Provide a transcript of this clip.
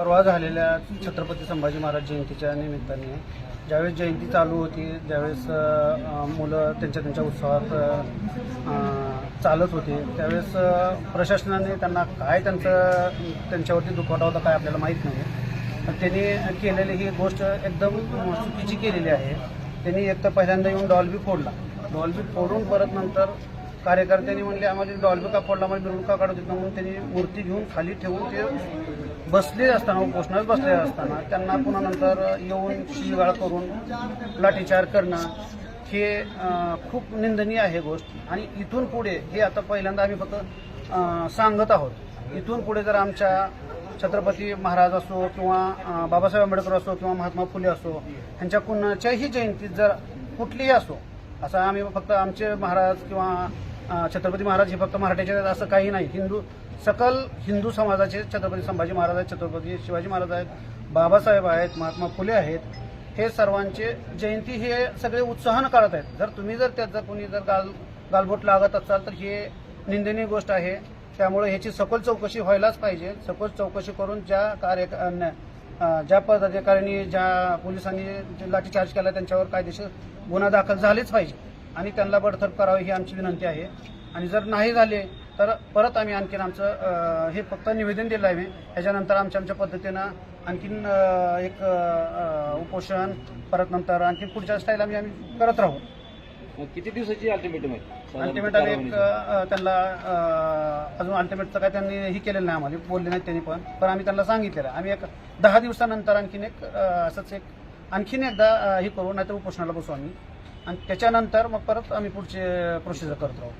परवा झालेल्या छत्रपती संभाजी महाराज जयंतीच्या निमित्ताने ज्यावेळेस जयंती चालू होती ज्यावेळेस मुलं त्यांच्या त्यांच्या उत्सवात चालत होते त्यावेळेस प्रशासनाने त्यांना काय त्यांचं त्यांच्यावरती दुखवटा होता काय आपल्याला माहीत नाही. पण त्यांनी केलेली ही गोष्ट एकदम चुकीची केलेली आहे. त्यांनी एक तर पहिल्यांदा येऊन डॉल्बी फोडला. डॉल्बी फोडून परत नंतर कार्यकर्त्यांनी म्हणले आम्हाला डॉल्बी का आम्हाला मिरवणुका का काढू म्हणून त्यांनी मूर्ती घेऊन खाली ठेवून ते बसले असताना उपोषणात बसले असताना त्यांना पुन्हा नंतर येऊन शिवीगाळ करून लाठीचार करणं हे खूप निंदनीय आहे गोष्ट. आणि इथून पुढे हे आता पहिल्यांदा आम्ही फक्त सांगत आहोत. इथून पुढे जर आमच्या छत्रपती महाराज असो किंवा बाबासाहेब आंबेडकर असो किंवा महात्मा फुले असो ह्यांच्या कुणाच्याही जयंतीत जर कुठलीही असो असं आम्ही फक्त आमचे महाराज किंवा छत्रपती महाराज हे फक्त मराठ्याचे असं काही नाही. हिंदू सकल हिंदू समाजाचे छत्रपती संभाजी महाराज आहेत छत्रपती शिवाजी महाराज आहेत बाबासाहेब आहेत महात्मा फुले आहेत. हे सर्वांचे जयंती हे सगळे उत्साहानं काढत आहेत. जर तुम्ही जर त्यात जर कोणी जर गाल गालबोट लागत असाल तर हे निंदनीय गोष्ट आहे. त्यामुळे ह्याची सखोल चौकशी व्हायलाच पाहिजे. सखोल चौकशी करून ज्या कार्य ज्या पदाधिकाऱ्यांनी ज्या पोलिसांनी लाठीचार्ज केला त्यांच्यावर कायदेशीर गुन्हा दाखल झालेच पाहिजे. आणि त्यांना बडतर्फ करावी ही आमची विनंती आहे. आणि जर नाही झाले तर परत आम्ही आणखीन आमचं हे फक्त निवेदन दिलं आहे. ह्याच्यानंतर आमच्या आमच्या पद्धतीनं आणखीन एक उपोषण परत नंतर आणखीन पुढच्या स्टाईल आम्ही आम्ही करत राहू. किती दिवसाची अल्टिमेटम आहे? साधारण अल्टिमेट आणि एक त्यांना अजून अल्टिमेटचं काय त्यांनी हे केलेलं नाही आम्हाला. बोलले नाहीत त्यांनी पण. पण आम्ही त्यांना सांगितलेलं आहे. आम्ही एक दहा दिवसानंतर आणखीन एक असंच एक आणखीन एकदा हे करू नाहीतर उपोषणाला बसू आम्ही. आणि त्याच्यानंतर मग परत आम्ही पुढचे प्रोसिजर करत राहू.